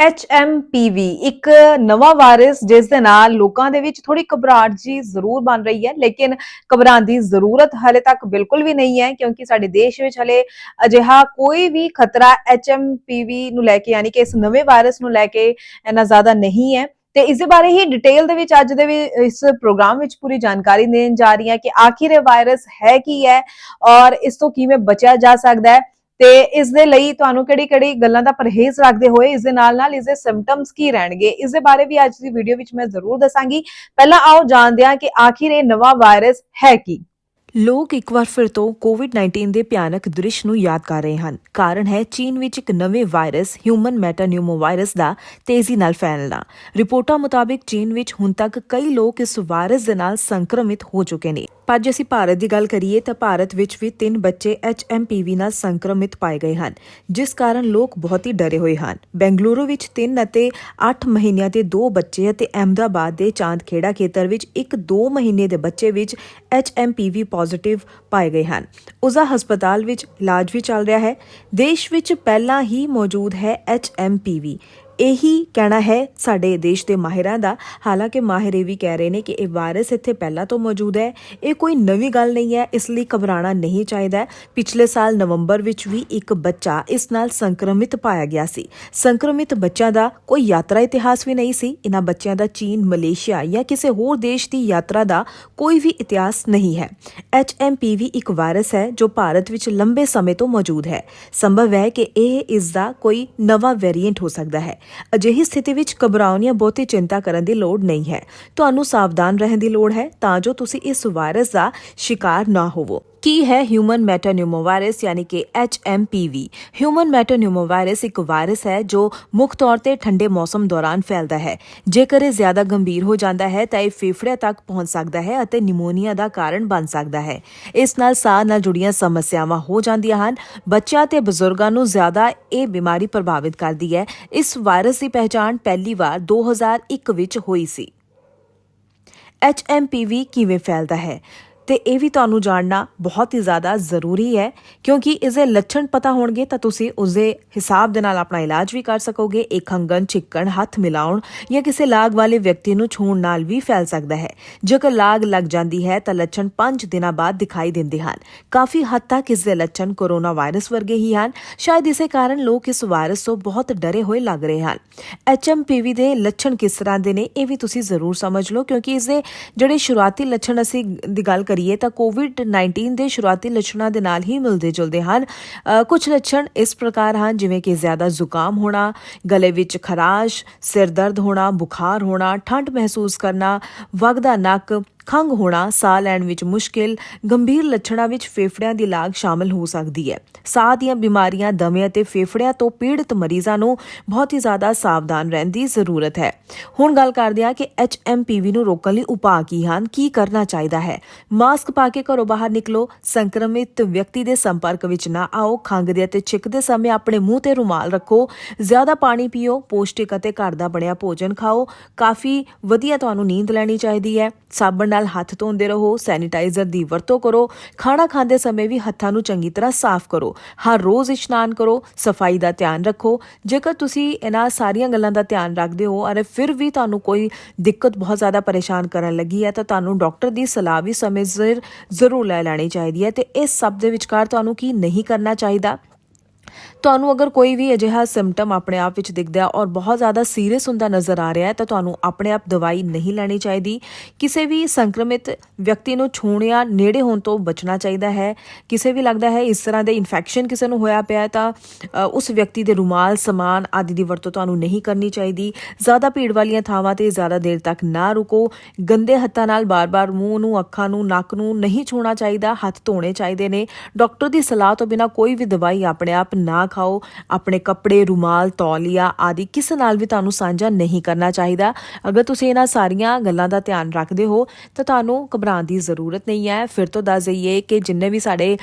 HMPV ਇੱਕ ਨਵਾਂ virus ਜਿਸ ਦੇ ਨਾਲ ਲੋਕਾਂ ਦੇ ਵਿੱਚ ਥੋੜੀ ਘਬਰਾਹਟ ਜੀ ਜ਼ਰੂਰ ਬਣ ਰਹੀ ਹੈ, ਲੇਕਿਨ ਘਬਰਾਉਣ ਦੀ ਜ਼ਰੂਰਤ ਹਲੇ ਤੱਕ ਬਿਲਕੁਲ ਵੀ ਨਹੀਂ ਹੈ, ਕਿਉਂਕਿ ਸਾਡੇ ਦੇਸ਼ ਵਿੱਚ ਹਲੇ ਅਜਿਹਾ ਕੋਈ ਵੀ ਖਤਰਾ HMPV ਨੂੰ ਲੈ ਕੇ, ਯਾਨੀ ਕਿ ਇਸ ਨਵੇਂ ਵਾਇਰਸ ਨੂੰ ਲੈ ਕੇ ਇੰਨਾ ਜ਼ਿਆਦਾ ਨਹੀਂ ਹੈ। ਤੇ ਇਸ ਦੇ ਬਾਰੇ ਹੀ ਡਿਟੇਲ ਦੇ ਵਿੱਚ ਅੱਜ ਦੇ ਵੀ ਇਸ ਪ੍ਰੋਗਰਾਮ ਵਿੱਚ ਪੂਰੀ ਜਾਣਕਾਰੀ ਦੇਣ ਜਾ ਰਹੀ ਹਾਂ ਕਿ ਆਖਿਰ ਇਹ ਵਾਇਰਸ ਹੈ ਕੀ ਹੈ ਔਰ ਇਸ ਤੋਂ ਕਿਵੇਂ ਬਚਿਆ ਜਾ ਸਕਦਾ ਹੈ। ਤੇ ਇਸ ਦੇ ਲਈ ਤੁਹਾਨੂੰ ਕਿਹੜੀ-ਕਿਹੜੀ ਗੱਲਾਂ ਦਾ ਪਰਹੇਜ਼ ਰੱਖਦੇ ਹੋਏ ਇਸ ਦੇ ਨਾਲ-ਨਾਲ ਇਸ ਦੇ ਸਿੰਪਟਮਸ ਕੀ ਰਹਿਣਗੇ, ਇਸ ਦੇ ਬਾਰੇ ਵੀ ਅੱਜ ਦੀ ਵੀਡੀਓ ਵਿੱਚ ਮੈਂ ਜ਼ਰੂਰ ਦੱਸਾਂਗੀ। ਪਹਿਲਾਂ ਆਓ ਜਾਣਦੇ ਹਾਂ ਕਿ ਆਖਿਰ ਇਹ ਨਵਾਂ ਵਾਇਰਸ ਹੈ ਕੀ। ਲੋਕ ਇੱਕ ਵਾਰ ਫਿਰ ਤੋਂ ਕੋਵਿਡ-19 ਦੇ ਭਿਆਨਕ ਦ੍ਰਿਸ਼ ਨੂੰ ਯਾਦ ਕਰ ਰਹੇ ਹਨ। ਕਾਰਨ ਹੈ ਚੀਨ ਵਿੱਚ ਇੱਕ ਨਵੇਂ ਵਾਇਰਸ ਹਿਊਮਨ ਮੈਟਾਨਿਊਮੋਵਾਇਰਸ ਦਾ ਤੇਜ਼ੀ ਨਾਲ ਫੈਲਣਾ। ਰਿਪੋਰਟਾਂ ਮੁਤਾਬਿਕ ਚੀਨ ਵਿੱਚ ਹੁਣ ਤੱਕ ਕਈ ਲੋਕ ਇਸ ਵਾਇਰਸ ਦੇ ਨਾਲ ਸੰਕਰਮਿਤ ਹੋ ਚੁੱਕੇ ਨੇ। ਪਰ ਜੇ ਅਸੀਂ ਭਾਰਤ ਦੀ ਗੱਲ ਕਰੀਏ ਤਾਂ ਭਾਰਤ ਵਿੱਚ ਵੀ ਤਿੰਨ ਬੱਚੇ HMPV ਨਾਲ ਸੰਕਰਮਿਤ ਪਾਏ ਗਏ ਹਨ, ਜਿਸ ਕਾਰਨ ਲੋਕ ਬਹੁਤ ਹੀ ਡਰੇ ਹੋਏ ਹਨ। ਬੈਂਗਲੁਰੂ ਵਿੱਚ ਤਿੰਨ ਅਤੇ 8 ਮਹੀਨਿਆਂ ਦੇ ਦੋ ਬੱਚੇ ਅਤੇ ਅਹਿਮਦਾਬਾਦ ਦੇ ਚਾਂਦਖੇੜਾ ਖੇਤਰ ਵਿੱਚ ਇੱਕ 2 ਮਹੀਨੇ ਦੇ ਬੱਚੇ ਵਿੱਚ HMPV ਪੋਜ਼ਿਟਿਵ ਪਾਏ ਗਏ ਹਨ। ਉਸਦਾ ਹਸਪਤਾਲ ਵਿੱਚ ਇਲਾਜ ਵੀ ਚੱਲ ਰਿਹਾ ਹੈ। ਦੇਸ਼ ਵਿੱਚ ਪਹਿਲਾਂ ਹੀ ਮੌਜੂਦ ਹੈ HMPV ਇਹੀ ਕਹਿਣਾ ਹੈ ਸਾਡੇ ਦੇਸ਼ ਦੇ ਮਾਹਿਰਾਂ ਦਾ। ਹਾਲਾਂਕਿ ਮਾਹਿਰ ਇਹ ਵੀ ਕਹਿ ਰਹੇ ਨੇ ਕਿ ਇਹ ਵਾਇਰਸ ਇੱਥੇ ਪਹਿਲਾਂ ਤੋਂ ਮੌਜੂਦ ਹੈ। ਇਹ ਕੋਈ ਨਵੀਂ ਗੱਲ ਨਹੀਂ ਹੈ, ਇਸ ਲਈ ਘਬਰਾਉਣਾ ਨਹੀਂ ਚਾਹੀਦਾ। ਪਿਛਲੇ ਸਾਲ ਨਵੰਬਰ ਵਿੱਚ ਵੀ ਇੱਕ ਬੱਚਾ ਇਸ ਨਾਲ ਸੰਕਰਮਿਤ ਪਾਇਆ ਗਿਆ ਸੀ। ਸੰਕਰਮਿਤ ਬੱਚਿਆਂ ਦਾ ਕੋਈ ਯਾਤਰਾ ਇਤਿਹਾਸ ਵੀ ਨਹੀਂ ਸੀ। ਇਹਨਾਂ ਬੱਚਿਆਂ ਦਾ ਚੀਨ, ਮਲੇਸ਼ੀਆ ਜਾਂ ਕਿਸੇ ਹੋਰ ਦੇਸ਼ ਦੀ ਯਾਤਰਾ ਦਾ ਕੋਈ ਵੀ ਇਤਿਹਾਸ ਨਹੀਂ ਹੈ। HMPV ਇੱਕ ਵਾਇਰਸ ਹੈ ਜੋ ਭਾਰਤ ਵਿੱਚ ਲੰਬੇ ਸਮੇਂ ਤੋਂ ਮੌਜੂਦ ਹੈ। ਸੰਭਵ ਹੈ ਕਿ ਇਹ ਇਸ ਦਾ ਕੋਈ ਨਵਾਂ ਵੇਰੀਐਂਟ ਹੋ ਸਕਦਾ ਹੈ। ਅਜਿਹੀ ਸਥਿਤੀ ਵਿੱਚ ਘਬਰਾਉਣ ਜਾਂ ਬਹੁਤੀ ਚਿੰਤਾ ਕਰਨ ਦੀ ਲੋੜ ਨਹੀਂ ਹੈ। ਤੁਹਾਨੂੰ ਸਾਵਧਾਨ ਰਹਿਣ ਦੀ ਲੋੜ ਹੈ ਤਾਂ ਜੋ ਤੁਸੀਂ ਇਸ ਵਾਇਰਸ ਦਾ ਸ਼ਿਕਾਰ ਨਾ ਹੋਵੋ। ਕੀ ਹੈ ਹਿਊਮਨ ਮੈਟਾਨਿਊਮੋਵਾਇਰਸ ਯਾਨੀ ਕਿ HMPV ਹਿਊਮਨ ਮੈਟਾਨਿਊਮੋਵਾਇਰਸ ਇੱਕ ਵਾਇਰਸ ਹੈ ਜੋ ਮੁੱਖ ਤੌਰ ਤੇ ਠੰਡੇ ਮੌਸਮ ਦੌਰਾਨ ਫੈਲਦਾ ਹੈ। ਜੇਕਰ ਇਹ ਜ਼ਿਆਦਾ ਗੰਭੀਰ ਹੋ ਜਾਂਦਾ ਹੈ, ਤਾਂ ਇਹ ਫੇਫੜਿਆਂ ਤੱਕ ਪਹੁੰਚ ਸਕਦਾ ਹੈ ਅਤੇ ਨਿਮੋਨੀਆ ਦਾ ਕਾਰਨ ਬਣ ਸਕਦਾ ਹੈ। ਇਸ ਨਾਲ ਸਾਹ ਨਾਲ ਜੁੜੀਆਂ ਸਮੱਸਿਆਵਾਂ ਹੋ ਜਾਂਦੀਆਂ ਹਨ। ਬੱਚਿਆਂ ਤੇ ਬਜ਼ੁਰਗਾਂ ਨੂੰ ਜ਼ਿਆਦਾ ਇਹ ਬਿਮਾਰੀ ਪ੍ਰਭਾਵਿਤ ਕਰਦੀ ਹੈ। ਇਸ ਵਾਇਰਸ ਦੀ ਪਹਿਚਾਣ ਪਹਿਲੀ ਵਾਰ 2001 ਵਿੱਚ ਹੋਈ ਸੀ। HMPV ਕਿਵੇਂ ਫੈਲਦਾ ਹੈ? ਤੇ ਇਹ ਵੀ ਤੁਹਾਨੂੰ ਜਾਣਨਾ ਬਹੁਤ ਹੀ ਜ਼ਿਆਦਾ ਜ਼ਰੂਰੀ ਹੈ, ਕਿਉਂਕਿ ਇਸ ਦੇ ਲੱਛਣ ਪਤਾ ਹੋਣਗੇ ਤਾਂ ਤੁਸੀਂ ਉਸ ਦੇ ਹਿਸਾਬ ਦੇ ਨਾਲ ਆਪਣਾ ਇਲਾਜ ਵੀ ਕਰ ਸਕੋਗੇ, ਇੱਕ ਖੰਗਨ ਛਿੱਕਣ ਹੱਥ ਮਿਲਾਉਣ ਜਾਂ ਕਿਸੇ ਲਾਗ ਵਾਲੇ ਵਿਅਕਤੀ ਨੂੰ ਛੂਹਣ ਨਾਲ ਵੀ ਫੈਲ ਸਕਦਾ ਹੈ। ਜੇਕਰ ਲਾਗ ਲੱਗ ਜਾਂਦੀ ਹੈ ਤਾਂ ਲੱਛਣ 5 ਦਿਨਾਂ ਬਾਅਦ ਦਿਖਾਈ ਦਿੰਦੇ ਹਨ। ਕਾਫੀ ਹੱਦ ਤੱਕ ਇਸ ਦੇ ਲੱਛਣ ਕੋਰੋਨਾ ਵਾਇਰਸ ਵਰਗੇ ਹੀ ਹਨ। ਸ਼ਾਇਦ ਇਸੇ ਕਾਰਨ ਲੋਕ ਇਸ ਵਾਇਰਸ ਤੋਂ ਬਹੁਤ ਡਰੇ ਹੋਏ ਲੱਗ ਰਹੇ ਹਨ। HMPV ਦੇ ਲੱਛਣ ਕਿਸ ਤਰ੍ਹਾਂ ਦੇ ਨੇ, ਇਹ ਵੀ ਤੁਸੀਂ ਜ਼ਰੂਰ ਸਮਝ ਲਓ, ਕਿਉਂਕਿ ਇਸ ਦੇ ਜਿਹੜੇ ਸ਼ੁਰੂਆਤੀ ਲੱਛਣ ਅਸੀਂ ਦੀ ਗੱਲ ਕਰੀਏ ਤਾਂ ਕੋਵਿਡ-19 ਦੇ ਸ਼ੁਰੂਆਤੀ ਲੱਛਣਾਂ ਦੇ ਨਾਲ ਹੀ ਮਿਲਦੇ ਜੁਲਦੇ ਹਨ। ਕੁਝ ਲੱਛਣ ਇਸ ਪ੍ਰਕਾਰ ਹਨ, ਜਿਵੇਂ ਕਿ ਜ਼ਿਆਦਾ ਜ਼ੁਕਾਮ ਹੋਣਾ, ਗਲੇ ਵਿੱਚ ਖਰਾਸ਼, ਸਿਰ ਦਰਦ ਹੋਣਾ, ਬੁਖਾਰ ਹੋਣਾ ਠੰਡ ਮਹਿਸੂਸ ਕਰਨਾ, ਵਗਦਾ ਨੱਕ ਖੰਗ ਹੋਣਾ, ਸਾਹ ਲੈਣ ਵਿੱਚ ਮੁਸ਼ਕਿਲ, ਗੰਭੀਰ ਲੱਛਣਾਂ ਵਿੱਚ ਫੇਫੜਿਆਂ ਦੀ ਲਾਗ ਸ਼ਾਮਲ ਹੋ ਸਕਦੀ ਹੈ। ਸਾਹ ਦੀਆਂ ਬਿਮਾਰੀਆਂ ਦਮੇ ਅਤੇ ਫੇਫੜਿਆਂ ਤੋਂ ਪੀੜਤ ਮਰੀਜ਼ਾਂ ਨੂੰ ਬਹੁਤ ਹੀ ਜ਼ਿਆਦਾ ਸਾਵਧਾਨ ਰਹਿਣ ਦੀ ਜ਼ਰੂਰਤ ਹੈ। ਹੁਣ ਗੱਲ ਕਰਦੇ ਹਾਂ ਕਿ HMPV ਨੂੰ ਰੋਕਣ ਲਈ ਉਪਾਅ ਕੀ ਹਨ, ਕੀ ਕਰਨਾ ਚਾਹੀਦਾ ਹੈ। ਮਾਸਕ ਪਾ ਕੇ ਘਰੋਂ ਬਾਹਰ ਨਿਕਲੋ, ਸੰਕਰਮਿਤ ਵਿਅਕਤੀ ਦੇ ਸੰਪਰਕ ਵਿੱਚ ਨਾ ਆਓ ਖੰਗਦੇ ਅਤੇ ਛਿੱਕਦੇ ਸਮੇਂ ਆਪਣੇ ਮੂੰਹ ਤੇ ਰੁਮਾਲ ਰੱਖੋ, ਜ਼ਿਆਦਾ ਪਾਣੀ ਪੀਓ, ਪੋਸ਼ਟਿਕ ਅਤੇ ਘਰ ਦਾ ਬਣਿਆ ਭੋਜਨ ਖਾਓ, ਕਾਫੀ ਵਧੀਆ ਤੁਹਾਨੂੰ ਨੀਂਦ ਲੈਣੀ ਚਾਹੀਦੀ ਹੈ। ਸਾਬਣ ਨਾਲ ਹੱਥ ਧੋਂਦੇ ਰਹੋ, ਸੈਨੀਟਾਈਜ਼ਰ ਦੀ ਵਰਤੋਂ ਕਰੋ, ਖਾਣਾ ਖਾਂਦੇ ਸਮੇਂ ਵੀ ਹੱਥਾਂ ਨੂੰ ਚੰਗੀ ਤਰ੍ਹਾਂ ਸਾਫ਼ ਕਰੋ। ਹਰ ਰੋਜ਼ ਇਸ਼ਨਾਨ ਕਰੋ, ਸਫ਼ਾਈ ਦਾ ਧਿਆਨ ਰੱਖੋ। ਜੇਕਰ ਤੁਸੀਂ ਇਹਨਾਂ ਸਾਰੀਆਂ ਗੱਲਾਂ ਦਾ ਧਿਆਨ ਰੱਖਦੇ ਹੋ, ਅਰੇ ਫਿਰ ਵੀ ਤੁਹਾਨੂੰ ਕੋਈ ਦਿੱਕਤ ਬਹੁਤ ਜ਼ਿਆਦਾ ਪਰੇਸ਼ਾਨ ਕਰਨ ਲੱਗੀ ਹੈ, ਤਾਂ ਤੁਹਾਨੂੰ ਡਾਕਟਰ ਦੀ ਸਲਾਹ ਵੀ ਸਮੇਂ ਸਿਰ ਜ਼ਰੂਰ ਲੈ ਲੈਣੀ ਚਾਹੀਦੀ ਹੈ ਤੇ ਇਸ ਸਭ ਦੇ ਵਿਚਕਾਰ ਤੁਹਾਨੂੰ ਕੀ ਨਹੀਂ ਕਰਨਾ ਚਾਹੀਦਾ? ਤੁਹਾਨੂੰ ਅਗਰ ਕੋਈ ਵੀ ਅਜਿਹਾ ਸਿੰਪਟਮ ਆਪਣੇ ਆਪ ਵਿੱਚ ਦਿਖਦਾ ਔਰ ਬਹੁਤ ਜ਼ਿਆਦਾ ਸੀਰੀਅਸ ਹੁੰਦਾ ਨਜ਼ਰ ਆ ਰਿਹਾ ਹੈ, ਤਾਂ ਤੁਹਾਨੂੰ ਆਪਣੇ ਆਪ ਦਵਾਈ ਨਹੀਂ ਲੈਣੀ ਚਾਹੀਦੀ। ਕਿਸੇ ਵੀ ਸੰਕਰਮਿਤ ਵਿਅਕਤੀ ਨੂੰ ਛੂਹਣ ਜਾਂ ਨੇੜੇ ਹੋਣ ਤੋਂ ਬਚਣਾ ਚਾਹੀਦਾ ਹੈ। ਕਿਸੇ ਵੀ ਲੱਗਦਾ ਹੈ ਇਸ ਤਰ੍ਹਾਂ ਦੇ ਇਨਫੈਕਸ਼ਨ ਕਿਸੇ ਨੂੰ ਹੋਇਆ ਪਿਆ ਹੈ, ਤਾਂ ਉਸ ਵਿਅਕਤੀ ਦੇ ਰੁਮਾਲ, ਸਮਾਨ ਆਦਿ ਦੀ ਵਰਤੋਂ ਤੁਹਾਨੂੰ ਨਹੀਂ ਕਰਨੀ ਚਾਹੀਦੀ। ਜ਼ਿਆਦਾ ਭੀੜ ਵਾਲੀਆਂ ਥਾਵਾਂ ਤੇ ਜ਼ਿਆਦਾ ਦੇਰ ਤੱਕ ਨਾ ਰੁਕੋ। ਗੰਦੇ ਹੱਥਾਂ ਨਾਲ ਬਾਰ-ਬਾਰ ਮੂੰਹ ਨੂੰ, ਅੱਖਾਂ ਨੂੰ, ਨੱਕ ਨੂੰ ਨਹੀਂ ਛੂਹਣਾ ਚਾਹੀਦਾ। ਹੱਥ ਧੋਣੇ ਚਾਹੀਦੇ ਨੇ। ਡਾਕਟਰ ਦੀ ਸਲਾਹ ਤੋਂ ਬਿਨਾ ਕੋਈ ਵੀ ਦਵਾਈ ਆਪਣੇ ਆਪ ਨਾ ਖਾਓ, ਆਪਣੇ ਕੱਪੜੇ, ਰੁਮਾਲ, ਤੌਲੀਆ ਆਦਿ ਕਿਸੇ ਨਾਲ ਵੀ ਤੁਹਾਨੂੰ ਸਾਂਝਾ ਨਹੀਂ ਕਰਨਾ ਚਾਹੀਦਾ। ਅਗਰ ਤੁਸੀਂ ਇਹਨਾਂ ਸਾਰੀਆਂ ਗੱਲਾਂ ਦਾ ਧਿਆਨ ਰੱਖਦੇ ਹੋ, ਤਾਂ ਤੁਹਾਨੂੰ ਘਬਰਾਉਣ ਦੀ ਜ਼ਰੂਰਤ ਨਹੀਂ ਹੈ। ਫਿਰ ਤੋਂ ਦੱਸ ਦਈਏ ਕਿ ਜਿੰਨੇ ਵੀ ਸਾਡੇ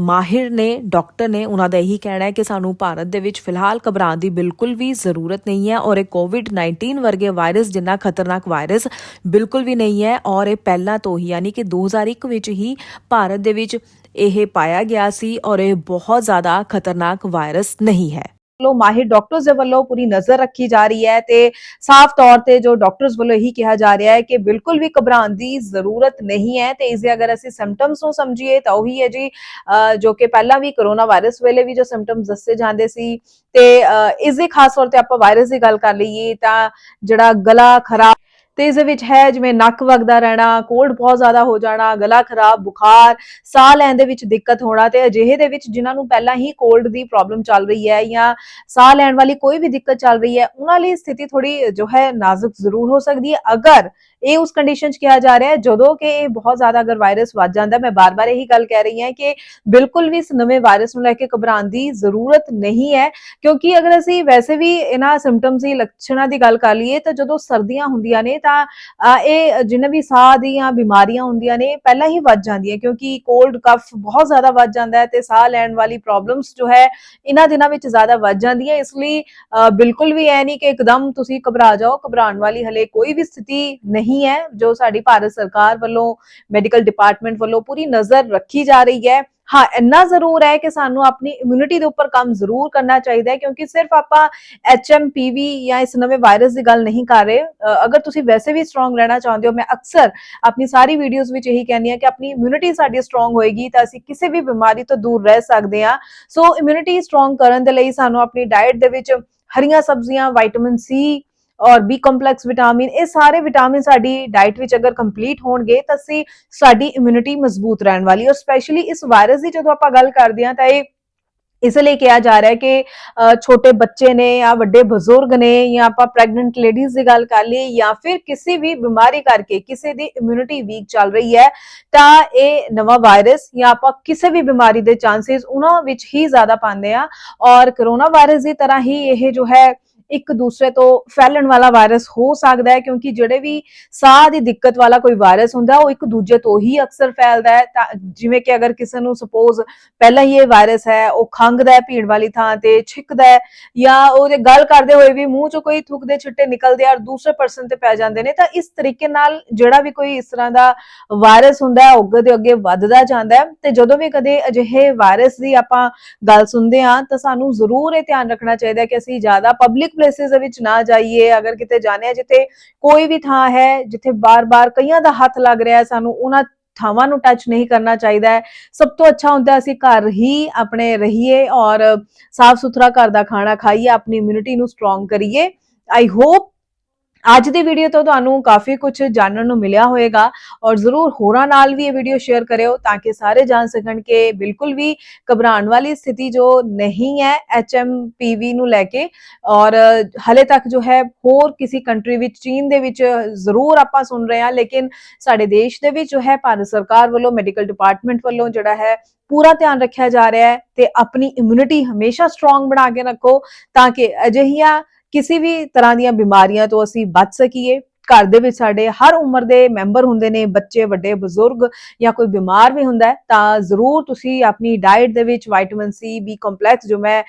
ਮਾਹਿਰ ਨੇ, ਡਾਕਟਰ ਨੇ, ਉਹਨਾਂ ਦਾ ਇਹੀ ਕਹਿਣਾ ਹੈ ਕਿ ਸਾਨੂੰ ਭਾਰਤ ਦੇ ਵਿੱਚ ਫਿਲਹਾਲ ਘਬਰਾਉਣ ਦੀ ਬਿਲਕੁਲ ਵੀ ਜ਼ਰੂਰਤ ਨਹੀਂ ਹੈ ਔਰ ਇਹ ਕੋਵਿਡ-19 ਵਰਗੇ ਵਾਇਰਸ, ਜਿੰਨਾ ਖਤਰਨਾਕ ਵਾਇਰਸ, ਬਿਲਕੁਲ ਵੀ ਨਹੀਂ ਹੈ। ਔਰ ਇਹ ਪਹਿਲਾਂ ਤੋਂ ਹੀ, ਯਾਨੀ ਕਿ 2001 ਵਿੱਚ ਹੀ ਭਾਰਤ ਦੇ ਵਿੱਚ ਇਹ ਪਾਇਆ ਗਿਆ ਸੀ ਔਰ ਇਹ ਬਹੁਤ ਜ਼ਿਆਦਾ ਖਤਰਨਾਕ ਵਾਇਰਸ ਨਹੀਂ ਹੈ। ਵੱਲੋਂ ਮਾਹਿਰ ਡਾਕਟਰਸ ਦੇ ਵੱਲੋਂ ਪੂਰੀ ਨਜ਼ਰ ਰੱਖੀ ਜਾ ਰਹੀ ਹੈ ਤੇ ਸਾਫ਼ ਤੌਰ ਤੇ ਜੋ ਡਾਕਟਰਸ ਵੱਲੋਂ ਇਹੀ ਕਿਹਾ ਜਾ ਰਿਹਾ ਹੈ ਕਿ ਬਿਲਕੁਲ ਵੀ ਘਬਰਾਉਣ ਦੀ ਜ਼ਰੂਰਤ ਨਹੀਂ ਹੈ ਤੇ ਇਸ ਦੇ ਅਗਰ ਅਸੀਂ ਸਿੰਪਟਮਸ ਨੂੰ ਸਮਝੀਏ ਤਾਂ ਉਹੀ ਹੈ ਜੀ ਜੋ ਕਿ ਪਹਿਲਾਂ ਵੀ ਕਰੋਨਾ ਵਾਇਰਸ ਵੇਲੇ ਵੀ ਜੋ ਸਿੰਪਟਮਸ ਦੱਸੇ ਜਾਂਦੇ ਸੀ ਤੇ ਅਹ ਇਸ ਦੇ ਖਾਸ ਤੌਰ ਤੇ ਆਪਾਂ ਵਾਇਰਸ ਦੀ ਗੱਲ ਕਰ ਲਈਏ ਤਾਂ ਜਿਹੜਾ ਗਲਾ ਖਰਾਬ ਤੇ ਇਸ ਦੇ ਵਿੱਚ ਹੈ ਜਿਵੇਂ ਨੱਕ ਵਗਦਾ ਰਹਿਣਾ ਕੋਲਡ ਬਹੁਤ ਜ਼ਿਆਦਾ ਹੋ ਜਾਣਾ, ਗਲਾ ਖਰਾਬ, ਬੁਖਾਰ, ਸਾਹ ਲੈਣ ਦੇ ਵਿੱਚ ਦਿੱਕਤ ਹੋਣਾ ਤੇ ਅਜਿਹੇ ਦੇ ਵਿੱਚ ਜਿਨ੍ਹਾਂ ਨੂੰ ਪਹਿਲਾਂ ਹੀ ਕੋਲਡ ਦੀ ਪ੍ਰੋਬਲਮ ਚੱਲ ਰਹੀ ਹੈ ਜਾਂ ਸਾਹ ਲੈਣ ਵਾਲੀ ਕੋਈ ਵੀ ਦਿੱਕਤ ਚੱਲ ਰਹੀ ਹੈ, ਉਹਨਾਂ ਲਈ ਸਥਿਤੀ ਥੋੜੀ ਜੋ ਹੈ ਨਾਜ਼ੁਕ ਜ਼ਰੂਰ ਹੋ ਸਕਦੀ ਹੈ। ਅਗਰ ਇਹ ਉਸ ਕੰਡੀਸ਼ਨ 'ਚ ਕਿਹਾ ਜਾ ਰਿਹਾ ਹੈ, ਜਦੋਂ ਕਿ ਇਹ ਬਹੁਤ ਜ਼ਿਆਦਾ ਅਗਰ ਵਾਇਰਸ ਵੱਧ ਜਾਂਦਾ, ਮੈਂ ਬਾਰ-ਬਾਰ ਇਹੀ ਗੱਲ ਕਹਿ ਰਹੀ ਹਾਂ ਕਿ ਬਿਲਕੁਲ ਵੀ ਇਸ ਨਵੇਂ ਵਾਇਰਸ ਨੂੰ ਲੈ ਕੇ ਘਬਰਾਉਣ ਦੀ ਜ਼ਰੂਰਤ ਨਹੀਂ ਹੈ, ਕਿਉਂਕਿ ਅਗਰ ਅਸੀਂ ਵੈਸੇ ਵੀ ਇਹਨਾਂ ਸਿੰਪਟਮਸ ਦੀ ਲੱਛਣਾਂ ਦੀ ਗੱਲ ਕਰ ਲਈਏ ਤਾਂ ਜਦੋਂ ਸਰਦੀਆਂ ਹੁੰਦੀਆਂ ਨੇ ਤਾਂ ਇਹ ਜਿੰਨੇ ਵੀ ਸਾਹ ਦੀਆਂ ਬਿਮਾਰੀਆਂ ਹੁੰਦੀਆਂ ਨੇ ਪਹਿਲਾਂ ਹੀ ਵੱਧ ਜਾਂਦੀਆਂ ਕਿਉਂਕਿ ਕੋਲਡ ਕਫ ਬਹੁਤ ਜ਼ਿਆਦਾ ਵੱਧ ਜਾਂਦਾ ਹੈ ਤੇ ਸਾਹ ਲੈਣ ਵਾਲੀ ਪ੍ਰੋਬਲਮਸ ਜੋ ਹੈ ਇਹਨਾਂ ਦਿਨਾਂ ਵਿੱਚ ਜ਼ਿਆਦਾ ਵੱਧ ਜਾਂਦੀਆਂ। ਇਸ ਲਈ ਅਹ, ਬਿਲਕੁਲ ਵੀ ਐ ਨਹੀਂ ਕਿ ਇੱਕਦਮ ਤੁਸੀਂ ਘਬਰਾ ਜਾਓ ਘਬਰਾਉਣ ਵਾਲੀ ਹਲੇ ਕੋਈ ਵੀ ਸਥਿਤੀ ਨਹੀਂ ਹੈ ਜੋ ਸਾਡੀ ਭਾਰਤ ਸਰਕਾਰ ਵੱਲੋਂ ਮੈਡੀਕਲ ਡਿਪਾਰਟਮੈਂਟ ਵੱਲੋਂ ਪੂਰੀ ਨਜ਼ਰ ਰੱਖੀ ਜਾ ਰਹੀ ਹੈ। ਹਾਂ, ਇੰਨਾ ਜ਼ਰੂਰ ਹੈ ਕਿ ਸਾਨੂੰ ਆਪਣੀ ਇਮਿਊਨਿਟੀ ਦੇ ਉੱਪਰ ਕੰਮ ਜ਼ਰੂਰ ਕਰਨਾ ਚਾਹੀਦਾ ਹੈ, ਕਿਉਂਕਿ ਸਿਰਫ ਆਪਾਂ ਐਚਐਮਪੀਵੀ ਜਾਂ ਇਸ ਨਵੇਂ ਵਾਇਰਸ ਦੀ ਗੱਲ ਨਹੀਂ ਕਰ ਰਹੇ। ਅਗਰ ਤੁਸੀਂ ਵੈਸੇ ਵੀ ਸਟਰੋਂਗ ਰਹਿਣਾ ਚਾਹੁੰਦੇ ਹੋ, ਮੈਂ ਅਕਸਰ ਆਪਣੀ ਸਾਰੀ ਵੀਡੀਓਜ਼ ਵਿੱਚ ਇਹੀ ਕਹਿੰਦੀ ਹਾਂ ਕਿ ਆਪਣੀ ਇਮਿਊਨਿਟੀ ਸਾਡੀ ਸਟਰੋਂਗ ਹੋਏਗੀ ਤਾਂ ਅਸੀਂ ਕਿਸੇ ਵੀ ਬਿਮਾਰੀ ਤੋਂ ਦੂਰ ਰਹਿ ਸਕਦੇ ਹਾਂ। ਸੋ ਇਮਿਊਨਿਟੀ ਸਟਰੋਂਗ ਕਰਨ ਦੇ ਲਈ ਸਾਨੂੰ ਆਪਣੀ ਡਾਈਟ ਦੇ ਵਿੱਚ ਹਰੀਆਂ ਸਬਜ਼ੀਆਂ ਵਿਟਾਮਿਨ ਸੀ ਔਰ ਬੀ ਕੰਪਲੈਕਸ ਵਿਟਾਮਿਨ ਇਹ ਸਾਰੇ ਵਿਟਾਮਿਨ ਸਾਡੀ ਡਾਈਟ ਵਿੱਚ ਅਗਰ ਕੰਪਲੀਟ ਹੋਣਗੇ ਤਾਂ ਅਸੀਂ ਸਾਡੀ ਇਮਿਊਨਿਟੀ ਮਜ਼ਬੂਤ ਰਹਿਣ ਵਾਲੀ ਔਰ ਸਪੈਸ਼ਲੀ ਇਸ ਵਾਇਰਸ ਦੀ ਜਦੋਂ ਆਪਾਂ ਗੱਲ ਕਰਦੇ ਹਾਂ ਤਾਂ ਇਹ ਇਸ ਲਈ ਕਿਹਾ ਜਾ ਰਿਹਾ ਹੈ ਕਿ ਛੋਟੇ ਬੱਚੇ ਨੇ ਜਾਂ ਵੱਡੇ ਬਜ਼ੁਰਗ ਨੇ ਜਾਂ ਆਪਾਂ ਪ੍ਰੈਗਨੈਂਟ ਲੇਡੀਜ਼ ਦੀ ਗੱਲ ਕਰ ਲਈਏ ਜਾਂ ਫਿਰ ਕਿਸੇ ਵੀ ਬਿਮਾਰੀ ਕਰਕੇ ਕਿਸੇ ਦੀ ਇਮਿਊਨਿਟੀ ਵੀਕ ਚੱਲ ਰਹੀ ਹੈ, ਤਾਂ ਇਹ ਨਵਾਂ ਵਾਇਰਸ ਜਾਂ ਆਪਾਂ ਕਿਸੇ ਵੀ ਬਿਮਾਰੀ ਦੇ ਚਾਂਸਸ ਉਹਨਾਂ ਵਿੱਚ ਹੀ ਜ਼ਿਆਦਾ ਪਾਉਂਦੇ ਆ ਔਰ ਕਰੋਨਾ ਵਾਇਰਸ ਦੀ ਤਰ੍ਹਾਂ ਹੀ ਇਹ ਜੋ ਹੈ ਇੱਕ ਦੂਸਰੇ ਤੋਂ ਫੈਲਣ ਵਾਲਾ ਵਾਇਰਸ ਹੋ ਸਕਦਾ ਹੈ, ਕਿਉਂਕਿ ਜਿਹੜੇ ਵੀ ਸਾਹ ਦੀ ਦਿੱਕਤ ਵਾਲਾ ਕੋਈ ਵਾਇਰਸ ਹੁੰਦਾ, ਉਹ ਇੱਕ ਦੂਜੇ ਤੋਂ ਹੀ ਅਕਸਰ ਫੈਲਦਾ ਹੈ। ਜਿਵੇਂ ਕਿ ਅਗਰ ਕਿਸੇ ਨੂੰ ਸਪੋਜ਼ ਪਹਿਲਾਂ ਹੀ ਇਹ ਵਾਇਰਸ ਹੈ, ਉਹ ਖੰਗਦਾ ਹੈ ਭੀੜ ਵਾਲੀ ਥਾਂ ਤੇ, ਛਿੱਕਦਾ ਹੈ ਜਾਂ ਉਹਦੇ ਗੱਲ ਕਰਦੇ ਹੋਏ ਵੀ ਮੂੰਹ ਚੋਂ ਕੋਈ ਥੁੱਕ ਦੇ ਛਿੱਟੇ ਨਿਕਲਦੇ ਆ ਔਰ ਦੂਸਰੇ ਪਰਸਨ ਤੇ ਪੈ ਜਾਂਦੇ ਨੇ, ਤਾਂ ਇਸ ਤਰੀਕੇ ਨਾਲ ਜਿਹੜਾ ਵੀ ਕੋਈ ਇਸ ਤਰ੍ਹਾਂ ਦਾ ਵਾਇਰਸ ਹੁੰਦਾ ਹੈ ਅੱਗੇ ਦੇ ਅੱਗੇ ਵੱਧਦਾ ਜਾਂਦਾ ਹੈ। ਤੇ ਜਦੋਂ ਵੀ ਕਦੇ ਅਜਿਹੇ ਵਾਇਰਸ ਦੀ ਆਪਾਂ ਗੱਲ ਸੁਣਦੇ ਹਾਂ, ਤਾਂ ਸਾਨੂੰ ਜ਼ਰੂਰ ਇਹ ਧਿਆਨ ਰੱਖਣਾ ਚਾਹੀਦਾ ਕਿ ਅਸੀਂ ਜ਼ਿਆਦਾ ਪਬਲਿਕ ਪਲੇਸਿਸ ਦੇ ਵਿੱਚ ਨਾ ਜਾਈਏ, ਅਗਰ ਕਿਤੇ ਜਾਣੇ ਆ, ਜਿੱਥੇ ਕੋਈ ਵੀ ਥਾਂ ਹੈ, ਜਿੱਥੇ ਬਾਰ-ਬਾਰ ਕਈਆਂ ਦਾ ਹੱਥ ਲੱਗ ਰਿਹਾ ਹੈ, ਸਾਨੂੰ ਉਹਨਾਂ ਥਾਵਾਂ ਨੂੰ ਟੱਚ ਨਹੀਂ ਕਰਨਾ ਚਾਹੀਦਾ ਹੈ। ਸਭ ਤੋਂ ਅੱਛਾ ਹੁੰਦਾ ਅਸੀਂ ਘਰ ਹੀ ਆਪਣੇ ਰਹੀਏ ਔਰ ਸਾਫ਼ ਸੁਥਰਾ ਘਰ ਦਾ ਖਾਣਾ ਖਾਈਏ, ਆਪਣੀ ਇਮਿਊਨਿਟੀ ਨੂੰ ਸਟਰੋਂਗ ਕਰੀਏ। ਆਈ ਹੋਪ ਅੱਜ ਦੀ ਵੀਡੀਓ ਤੋਂ ਤੁਹਾਨੂੰ ਕਾਫੀ ਕੁਝ ਜਾਣਨ ਨੂੰ ਮਿਲਿਆ ਹੋਵੇਗਾ ਔਰ ਜ਼ਰੂਰ ਹੋਰਾਂ ਨਾਲ ਵੀ ਇਹ ਵੀਡੀਓ ਸ਼ੇਅਰ ਕਰਿਓ ਤਾਂ ਕਿ ਸਾਰੇ ਜਾਣ ਸਕਣ ਕਿ ਬਿਲਕੁਲ ਵੀ ਘਬਰਾਉਣ ਵਾਲੀ ਸਥਿਤੀ ਜੋ ਨਹੀਂ ਹੈ ਐਚਐਮਪੀਵੀ ਨੂੰ ਲੈ ਕੇ ਔਰ ਹਲੇ ਤੱਕ ਜੋ ਹੈ ਹੋਰ ਕਿਸੇ ਕੰਟਰੀ ਵਿੱਚ, ਚੀਨ ਦੇ ਵਿੱਚ ਜ਼ਰੂਰ ਆਪਾਂ ਸੁਣ ਰਹੇ ਹਾਂ, ਲੇਕਿਨ ਸਾਡੇ ਦੇਸ਼ ਦੇ ਵਿੱਚ ਜੋ ਹੈ ਭਾਰਤ ਸਰਕਾਰ ਵੱਲੋਂ ਮੈਡੀਕਲ ਡਿਪਾਰਟਮੈਂਟ ਵੱਲੋਂ ਜਿਹੜਾ ਹੈ ਪੂਰਾ ਧਿਆਨ ਰੱਖਿਆ ਜਾ ਰਿਹਾ ਹੈ ਤੇ ਆਪਣੀ ਇਮਿਊਨਿਟੀ ਹਮੇਸ਼ਾ ਸਟਰੋਂਗ ਬਣਾ ਕੇ ਰੱਖੋ ਤਾਂ ਕਿ ਅਜਿਹੀਆਂ ਕਿਸੇ ਵੀ ਤਰ੍ਹਾਂ ਦੀਆਂ ਬਿਮਾਰੀਆਂ ਤੋਂ ਅਸੀਂ ਬਚ ਸਕੀਏ। ਘਰ ਦੇ ਵਿੱਚ ਸਾਡੇ ਹਰ ਉਮਰ ਦੇ ਮੈਂਬਰ ਹੁੰਦੇ ਨੇ, ਬੱਚੇ, ਵੱਡੇ, ਬਜ਼ੁਰਗ ਜਾਂ ਕੋਈ ਬਿਮਾਰ ਵੀ ਹੁੰਦਾ ਤਾਂ ਜ਼ਰੂਰ ਤੁਸੀਂ ਆਪਣੀ ਡਾਈਟ ਦੇ ਵਿੱਚ ਵਿਟਾਮਿਨ ਸੀ ਬੀ ਕੰਪਲੈਕਸ ਜੋ ਮੈਂ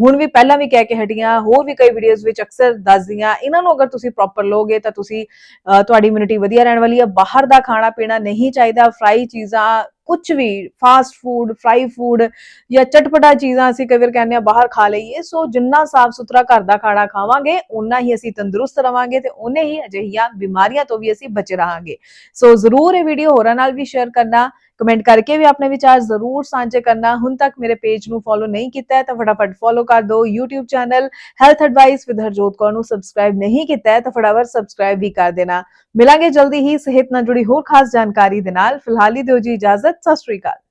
ਹੁਣ ਵੀ ਪਹਿਲਾਂ ਵੀ ਕਹਿ ਕੇ ਹਟੀਆਂ ਹੋਰ ਵੀ ਕਈ ਵੀਡੀਓਜ਼ ਵਿੱਚ ਅਕਸਰ ਦੱਸਦੀਆਂ ਇਹਨਾਂ ਨੂੰ ਅਗਰ ਤੁਸੀਂ ਪ੍ਰੋਪਰ ਲੋਗੇ ਤਾਂ ਤੁਸੀਂ ਤੁਹਾਡੀ ਇਮਿਊਨਿਟੀ ਵਧੀਆ ਰਹਿਣ ਵਾਲੀ ਹੈ। ਬਾਹਰ ਦਾ ਖਾਣਾ ਪੀਣਾ ਨਹੀਂ ਚਾਹੀਦਾ ਫਰਾਈ ਚੀਜ਼ਾਂ ਕੁਝ ਵੀ ਫਾਸਟ ਫੂਡ ਫਰਾਈ ਫੂਡ ਜਾਂ ਚਟਪਟਾ ਚੀਜ਼ਾਂ ਅਸੀਂ ਕਈ ਵਾਰ ਕਹਿੰਦੇ ਆ ਬਾਹਰ ਖਾ ਲਈਏ, ਸੋ ਜਿੰਨਾ ਸਾਫ਼ ਸੁਥਰਾ ਘਰ ਦਾ ਖਾਣਾ ਖਾਵਾਂਗੇ ਉਨਾ ਹੀ ਅਸੀਂ ਤੰਦਰੁਸਤ ਰਵਾਂਗੇ ਤੇ ਉਨੇ ਹੀ ਅਜਿਹੀਆਂ ਬਿਮਾਰੀਆਂ ਤੋਂ ਵੀ ਅਸੀਂ ਬਚ ਰਹਾਂਗੇ। ਸੋ ਜ਼ਰੂਰ ਇਹ ਵੀਡੀਓ ਹੋਰਾਂ ਨਾਲ ਵੀ ਸ਼ੇਅਰ ਕਰਨਾ। ਕਮੈਂਟ ਕਰਕੇ ਵੀ ਆਪਣੇ ਵਿਚਾਰ ਜ਼ਰੂਰ ਸਾਂਝੇ ਕਰਨਾ। ਹੁਣ ਤੱਕ ਮੇਰੇ ਪੇਜ ਨੂੰ ਫੋਲੋ ਨਹੀਂ ਕੀਤਾ ਹੈ ਤਾਂ ਫਟਾਫਟ ਫੋਲੋ ਕਰ ਦਿਓ। YouTube channel health advice with Harjot Kaur ਨੂੰ ਸਬਸਕ੍ਰਾਈਬ ਨਹੀਂ ਕੀਤਾ ਹੈ ਤਾਂ ਫਟਾਫਟ ਸਬਸਕ੍ਰਾਈਬ ਵੀ ਕਰ ਦੇਣਾ। ਮਿਲਾਂਗੇ ਜਲਦੀ ਹੀ ਸਿਹਤ ਨਾਲ ਜੁੜੀ ਹੋਰ ਖਾਸ ਜਾਣਕਾਰੀ ਦੇ ਨਾਲ। ਫਿਲਹਾਲ ਹੀ ਦਿਓ ਜੀ ਇਜਾਜ਼ਤ। ਸਤਿ ਸ਼੍ਰੀ ਅਕਾਲ।